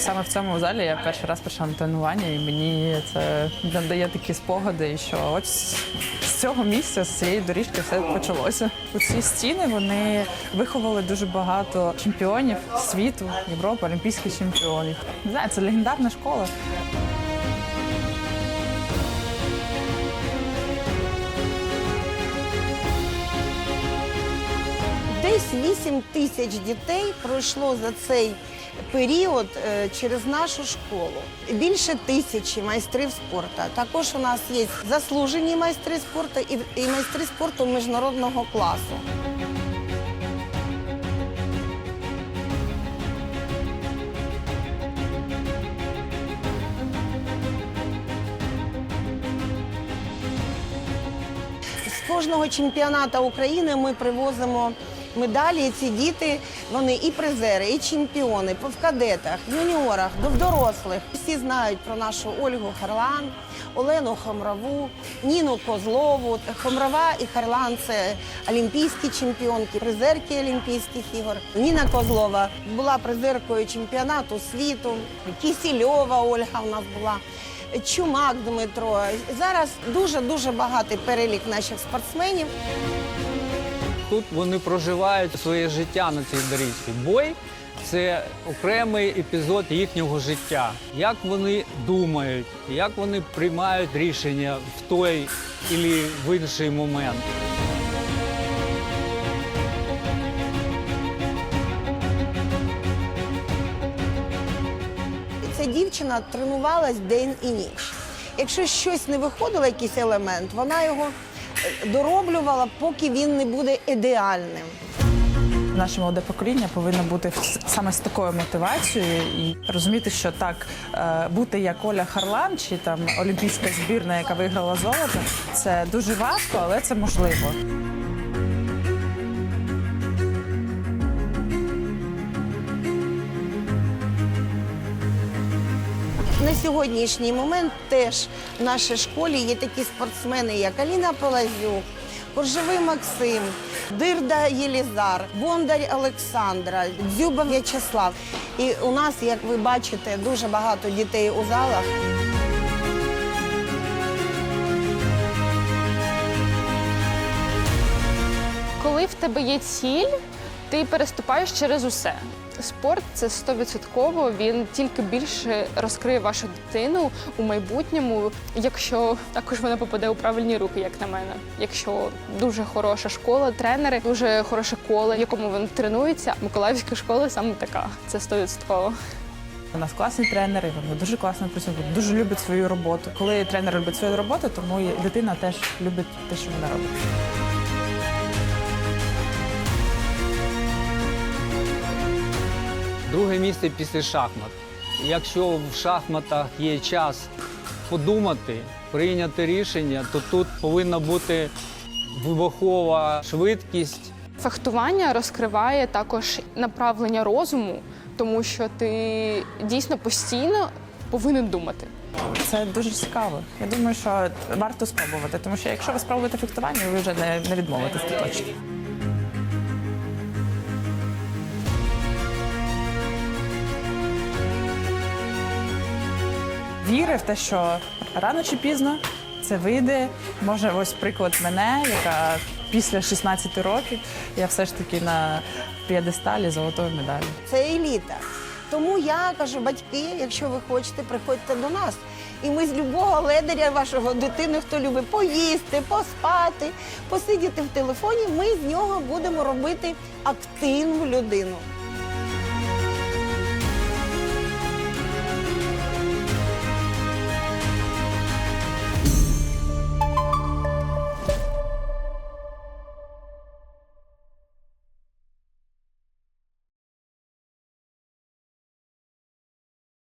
саме в цьому залі я перший раз прийшла на тренування, і мені це надає такі спогади, що от з цього місця, з цієї доріжки все почалося. У Ці стіни вони виховали дуже багато чемпіонів світу, Європи, олімпійських чемпіонів. Не знаю, це легендарна школа. Десь 8 тисяч дітей пройшло за цей період е, через нашу школу. Більше тисячі майстрів спорту. Також у нас є заслужені майстри спорту і, і майстри спорту міжнародного класу. З кожного чемпіонату України ми привозимо медалі. Ці діти вони і призери, і чемпіони в кадетах, юніорах, до дорослих. Всі знають про нашу Ольгу Харлан, Олену Хомрову, Ніну Козлову. Хомрова і Харлан це олімпійські чемпіонки, призерки Олімпійських ігор. Ніна Козлова була призеркою чемпіонату світу. Кісільова Ольга у нас була. Чумак Дмитро. Зараз дуже дуже багатий перелік наших спортсменів. Тут вони проживають своє життя на цій доріжці. Бой це окремий епізод їхнього життя. Як вони думають, як вони приймають рішення в той і в інший момент. Ця дівчина тренувалась день і ніч. Якщо щось не виходило, якийсь елемент, вона його дороблювала, поки він не буде ідеальним. Наше молоде покоління повинно бути саме з такою мотивацією і розуміти, що так е, бути як Оля Харлан чи там олімпійська збірна, яка виграла золото, це дуже важко, але це можливо. На сьогоднішній момент теж в нашій школі є такі спортсмени, як Аліна Полазюк, Коржовий Максим, Дирда Єлізар, Бондар Олександра, Дзюба В'ячеслав. І у нас, як ви бачите, дуже багато дітей у залах. Коли в тебе є ціль, ти переступаєш через усе. Спорт це 100%, він тільки більше розкриє вашу дитину у майбутньому, якщо також вона попаде у правильні руки, як на мене. Якщо дуже хороша школа, тренери, дуже хороше коло, в якому вони тренуються. Миколаївська школа саме така. Це 100%. У нас класні тренери, вони дуже класно працюють, дуже люблять свою роботу. Коли тренер любить свою роботу, тому дитина теж любить те, що вона робить. Друге місце після шахмат. Якщо в шахматах є час подумати, прийняти рішення, то тут повинна бути вибухова швидкість. Фехтування розкриває також направлення розуму, тому що ти дійсно постійно повинен думати. Це дуже цікаво. Я думаю, що варто спробувати, тому що якщо ви спробуєте фехтування, ви вже не, не відмовитесь точно. Віри в те, що рано чи пізно це вийде. Може, ось приклад мене, яка після 16 років я все ж таки на п'єдесталі золотої медалі. Це еліта. Тому я кажу, батьки, якщо ви хочете, приходьте до нас. І ми з любого ледаря вашого дитини, хто любить поїсти, поспати, посидіти в телефоні, ми з нього будемо робити активну людину.